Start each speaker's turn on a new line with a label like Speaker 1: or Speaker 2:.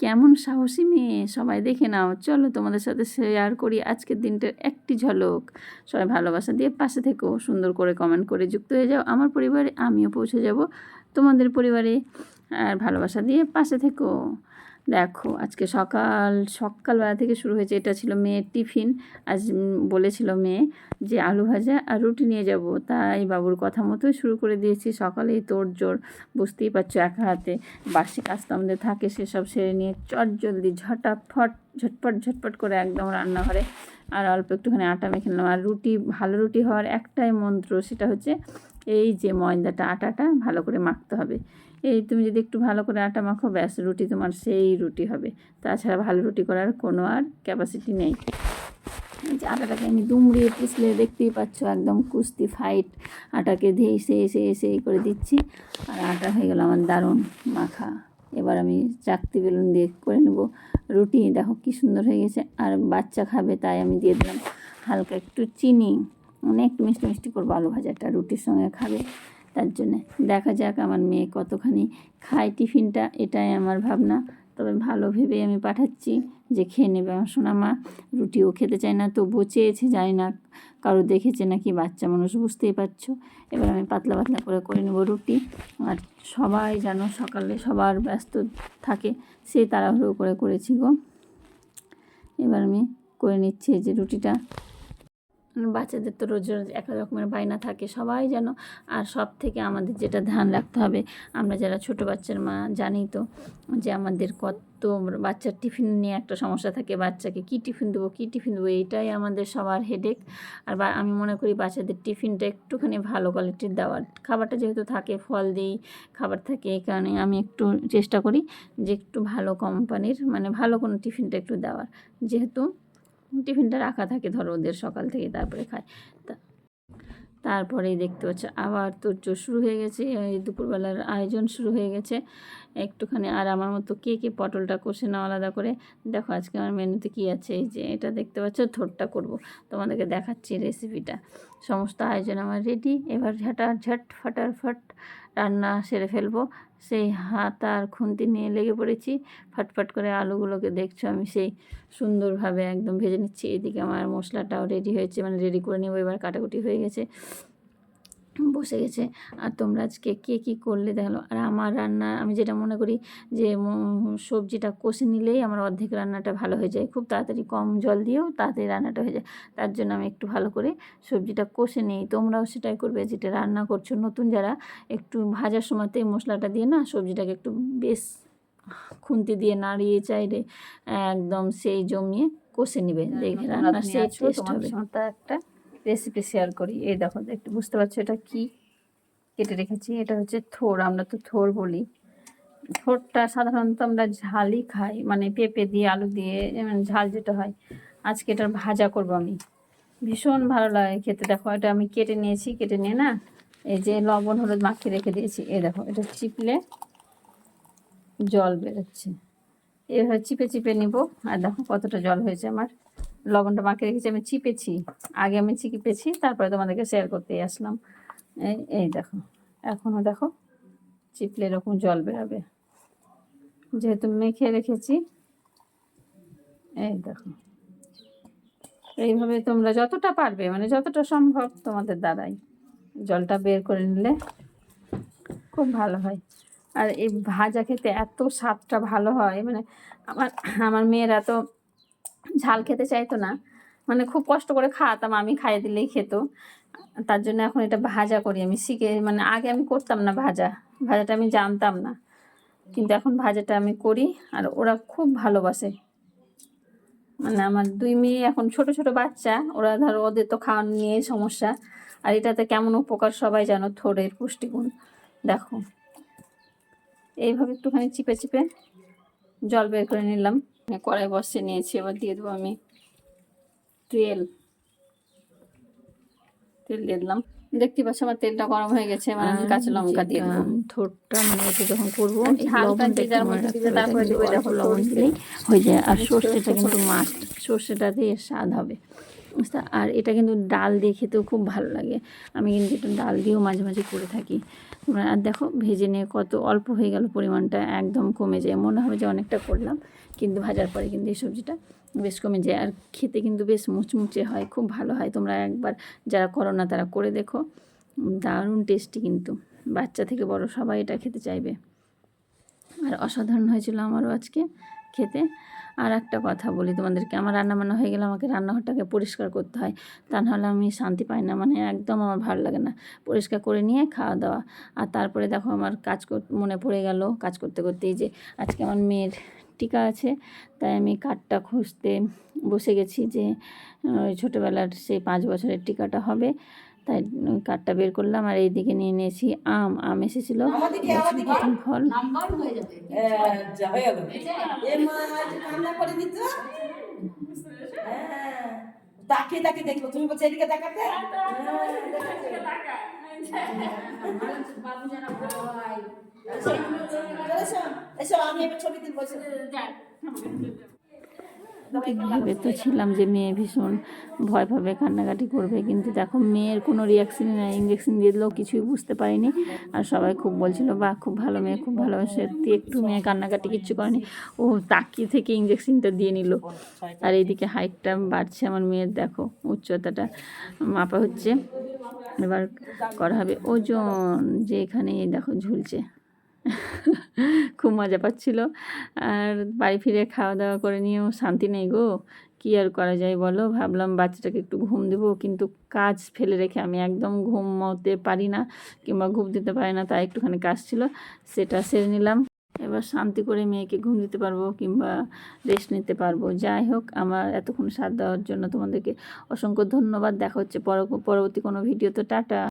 Speaker 1: কেমন সাহসী মেয়ে? সবাই দেখে নাও। চলো তোমাদের সাথে শেয়ার করি আজকের দিনটার একটি ঝলক। সবাই ভালোবাসা দিয়ে পাশে থেকো, সুন্দর করে কমেন্ট করে যুক্ত হয়ে যাও। আমার পরিবারে আমিও পৌঁছে যাব তোমাদের পরিবারে। আর ভালোবাসা দিয়ে পাশে থেকো। দেখো, আজকে সকাল, সকালবেলা থেকে শুরু হয়েছে, এটা ছিল মেয়ের টিফিন। আজ বলেছিল মেয়ে যে আলু ভাজা আর রুটি নিয়ে যাব। তাই বাবুর কথা মতোই শুরু করে দিয়েছি। সকালেই তোর জোর, বুঝতেই পারছ একা হাতে। বার্ষিক কাজ তো আমাদের থাকে, সেসব সেরে নিয়ে চট জলদি ঝটাফট, ঝটপট ঝটপট করে একদম রান্নাঘরে আর অল্প একটুখানি আটা মেখে নিলাম। আর রুটি, ভালো রুটি হওয়ার একটাই মন্ত্র সেটা হচ্ছে, এই যে ময়দাটা, আটাটা ভালো করে মাখতে হবে। এই তুমি যদি একটু ভালো করে আটা মাখো, ব্যাস, রুটি তোমার সেই রুটি হবে। তাছাড়া ভালো রুটি করার কোনো আর ক্যাপাসিটি নেই। আটাটাকে আমি দুমড়িয়ে পিছলে দেখতেই পাচ্ছ, একদম কুস্তি ফাইট আটাকে ধেয়ে এসে এসে এসে করে দিচ্ছি। আর আটা হয়ে গেল আমার দারুণ মাখা। এবার আমি চাকতি বেলুন দিয়ে করে নেব। রুটি, দেখো কি সুন্দর হয়ে গেছে। আর বাচ্চা খাবে, তাই আমি দিয়ে দিলাম হালকা একটু চিনি। অনেক মিষ্টি মিষ্টি করব আলু ভাজাটা, রুটির সঙ্গে খাবে। তার জন্যে দেখা যাক আমার মেয়ে কতখানি খায় টিফিনটা, এটাই আমার ভাবনা। তবে ভালো ভেবে আমি পাঠাচ্ছি যে খেয়ে নেবে। আমার সোনা মা রুটিও খেতে চায় না, তবুও চেয়েছে, জানি না কারও দেখেছে নাকি, বাচ্চা মানুষ বুঝতেই পারছ। এবার আমি পাতলা পাতলা করে করে নেব রুটি। আর সবাই যেন সকালে সবার ব্যস্ত থাকে, সেই তাড়াহুড়ো করে করেছি গো। এবার আমি করে নিচ্ছি যে রুটিটা। বাচ্চাদের তো রোজ রোজ এক রকমের বায়না থাকে। সবাই যেন, আর সব থেকে আমাদের যেটা ধ্যান রাখতে হবে, আমরা যারা ছোট বাচ্চার মা, জানি তো যে আমাদের কত বাচ্চার টিফিন নিয়ে একটা সমস্যা থাকে, বাচ্চাকে কী টিফিন দেবো, কী টিফিন দেবো এইটাই আমাদের সবার হেডেক আর আমি মনে করি বাচ্চাদের টিফিনটা একটুখানি ভালো কোয়ালিটির দেওয়ার। খাবারটা যেহেতু থাকে, ফল দিই, খাবার থাকে, এই কারণে আমি একটু চেষ্টা করি যে একটু ভালো কোম্পানির মানে ভালো কোনো টিফিনটা একটু দেওয়ার। যেহেতু টিফিনটা রাখা থাকে, ধরো ওদের সকাল থেকে তারপরে খায়। তা, তারপরেই দেখতে পাচ্ছ, আবার তোর শুরু হয়ে গেছে, এই দুপুরবেলার আয়োজন শুরু হয়ে গেছে। একটুখানি আর আমার মতো কে কে পটলটা কষে নাও আলাদা করে। দেখো আজকে আমার মেনুতে কী আছে, এই যে এটা দেখতে পাচ্ছ, থোরটা করব। তোমাদেরকে দেখাচ্ছি রেসিপিটা সমস্ত আয়োজন আমার রেডি এবার ঝাটা, ঝট ফাটারফট রান্না সেরে ফেলব। সেই হাত আর খুন্তি নিয়ে লেগে পড়েছি। ফটফট করে আলুগুলোকে দেখছ, আমি সেই সুন্দরভাবে একদম ভেজে নিচ্ছি। এদিকে আমার মশলাটাও রেডি হয়েছে মানে রেডি করে নেব। এবার কাটাকুটি হয়ে গেছে। বসে গেছে। আর তোমরা আজকে কে কী করলে দেখল? আর আমার রান্না আমি যেটা মনে করি যে সবজিটা কষে নিলেই আমার অর্ধেক রান্নাটা ভালো হয়ে যায়। খুব তাড়াতাড়ি কম জল দিয়েও তাড়াতাড়ি রান্নাটা হয়ে যায়। তার জন্য আমি একটু ভালো করে সবজিটা কষে নিই। তোমরাও সেটাই করবে যেটা রান্না করছ নতুন যারা একটু ভাজার সময়তে মশলাটা দিয়ে না সবজিটাকে একটু বেশ খুন্তি দিয়ে নাড়িয়ে চাইলে একদম সেই জমিয়ে কষে নিবে। দেখে রান্নার সেই টেস্ট হবে। একটা রেসিপি শেয়ার করি। এই দেখো একটু বুঝতে পারছ এটা কি? কেটে রেখেছি। এটা হচ্ছে থোর, আমরা তো থোর বলি। থোরটা সাধারণত আমরা ঝালই খাই মানে পেঁপে দিয়ে, আলু দিয়ে, যেমন ঝাল যেটা হয়। আজকে এটার ভাজা করব আমি। ভীষণ ভালো লাগে খেতে। দেখো, এটা আমি কেটে নিয়েছি, কেটে নিয়ে না, এই যে লবণ, হলুদ মাখিয়ে রেখে দিয়েছি। এই দেখো, এটা চিপলে জল বেরোচ্ছে। এভাবে চিপে চিপে নিব। আর দেখো কতটা জল হয়েছে আমার। লবণটা মাখিয়ে রেখেছি, আমি চিপেছি। আগে আমি চিপেছি, তারপরে তোমাদেরকে শেয়ার করতে আসলাম। এই এই দেখো এখনও দেখো, চিপলে এরকম জল বেরোবে। যেহেতু মেখে রেখেছি, এই দেখো। এইভাবে তোমরা যতটা পারবে মানে যতটা সম্ভব তোমাদের দ্বারাই জলটা বের করে নিলে খুব ভালো হয়। আর এই ভাজা খেতে এত স্বাদটা ভালো হয় মানে আমার আমার মেয়েরা তো ঝাল খেতে চাইতো না। মানে খুব কষ্ট করে খাওয়াতাম, আমি খাইয়ে দিলেই খেত। তার জন্য এখন এটা ভাজা করি আমি। শিখে মানে আগে আমি করতাম না ভাজা। ভাজাটা আমি জানতাম না। কিন্তু এখন ভাজাটা আমি করি আর ওরা খুব ভালোবাসে। মানে আমার দুই মেয়ে এখন ছোট ছোট বাচ্চা। ওরা ধরো ওদের তো খাওয়ান নিয়ে সমস্যা। আর এটাতে কেমন উপকার সবাই জানো? থোড়ের পুষ্টিগুণ। দেখো। এইভাবে একটুখানি চিপে চিপে জল বের করে নিলাম। কড়াই বসে নিয়েছি এবার দিয়ে দেবো আমি তেল। তেল দিয়ে দিলাম। দেখতে পাচ্ছ আমার তেলটা গরম হয়ে গেছে মানে আমি কাঁচা লঙ্কা দিয়ে দিলাম
Speaker 2: থোরটা মানে এটা যখন করব
Speaker 1: হালকা মধ্যে তারপরে দেবো দেখো
Speaker 2: লবণ
Speaker 1: লবণ
Speaker 2: দিলেই
Speaker 1: দিলেই হয়ে যায়। আর সর্ষেটা কিন্তু মাস্ট সর্ষেটা দিয়ে স্বাদ হবে। আর এটা কিন্তু ডাল দিয়ে খেতেও খুব ভালো লাগে। আমি কিন্তু এটা ডাল দিয়েও মাঝে মাঝে করে থাকি। তোমরা আর দেখো, ভেজে নিয়ে কত অল্প হয়ে গেল পরিমাণটা, একদম কমে যায়। মনে হবে যে অনেকটা করলাম, কিন্তু ভাজার পরে কিন্তু এই সবজিটা বেশ কমে যায়। আর খেতে কিন্তু বেশ মুচমুচে হয়, খুব ভালো হয়। তোমরা একবার যারা করো না, তারা করে দেখো। দারুণ টেস্টি কিন্তু। বাচ্চা থেকে বড় সবাই এটা খেতে চাইবে। আর অসাধারণ হয়েছিল আমারও আজকে খেতে। আর একটা কথা বলি তোমাদেরকে, আমার রান্না বান্না হয়ে গেলে আমাকে রান্নাঘরটাকে পরিষ্কার করতে হয়। তা নাহলে আমি শান্তি পাই না মানে একদম আমার ভালো লাগে না। পরিষ্কার করে নিয়ে খাওয়া দাওয়া। আর তারপরে দেখো আমার কাজ মনে পড়ে গেল কাজ করতে করতেই যে আজকে আমার মেয়ের টিকা আছে, তাই আমি কাঠটা খুঁজতে বসে গেছি যে ওই ছোটোবেলার সেই পাঁচ বছরের টিকাটা হবে। তাই কার্ডটা বের করলাম আর এইদিকে নিয়ে নিয়েছি আম। আম এসেছিল। প্রথম ফল।
Speaker 3: যা হয়ে গেল। এ মা আজ কান্না করে দিত? হ্যাঁ তাকিয়ে তাকিয়ে দেখল। তুমি বলছো এদিকে তাকাতে? হ্যাঁ, আমি এবার ছবি তুলবো এসো।
Speaker 1: ভেবে তো ছিলাম যে মেয়ে ভীষণ ভয় পাবে কান্নাকাটি করবে কিন্তু দেখো মেয়ের কোনো রিয়াকশনই নাই ইঞ্জেকশন দিয়ে দিলেও কিছুই বুঝতে পারিনি। আর সবাই খুব বলছিল বা খুব ভালো মেয়ে খুব ভালোবাসে সত্যি একটু মেয়ে কান্নাকাটি কিচ্ছু করেনি। ও তাকিয়ে থেকে ইঞ্জেকশনটা দিয়ে নিল। আর এইদিকে হাইটটা বাড়ছে আমার মেয়ের দেখো উচ্চতাটা। মাপা হচ্ছে এবার করা হবে ওজন যে এখানে দেখো ঝুলছে। খুব মজা পাচ্ছিল। আর বাড়ি ফিরে খাওয়া দাওয়া করে নিয়েও শান্তি নেই গো। কী আর করা যায় বলো? ভাবলাম বাচ্চাটাকে একটু ঘুম দেবো, কিন্তু কাজ ফেলে রেখে আমি একদম ঘুমোতে পারি না কিংবা ঘুম দিতে পারি না, তাই একটুখানি কাজ ছিল, সেটা সেরে নিলাম। এবার শান্তি করে মেয়েকে ঘুম দিতে পারব কিংবা রেস্ট নিতে পারব। যাই হোক, আমার এতক্ষণ সাথ দেওয়ার জন্য তোমাদেরকে অসংখ্য ধন্যবাদ। দেখা হচ্ছে পর- পরবর্তী কোনো ভিডিও তো। টাটা!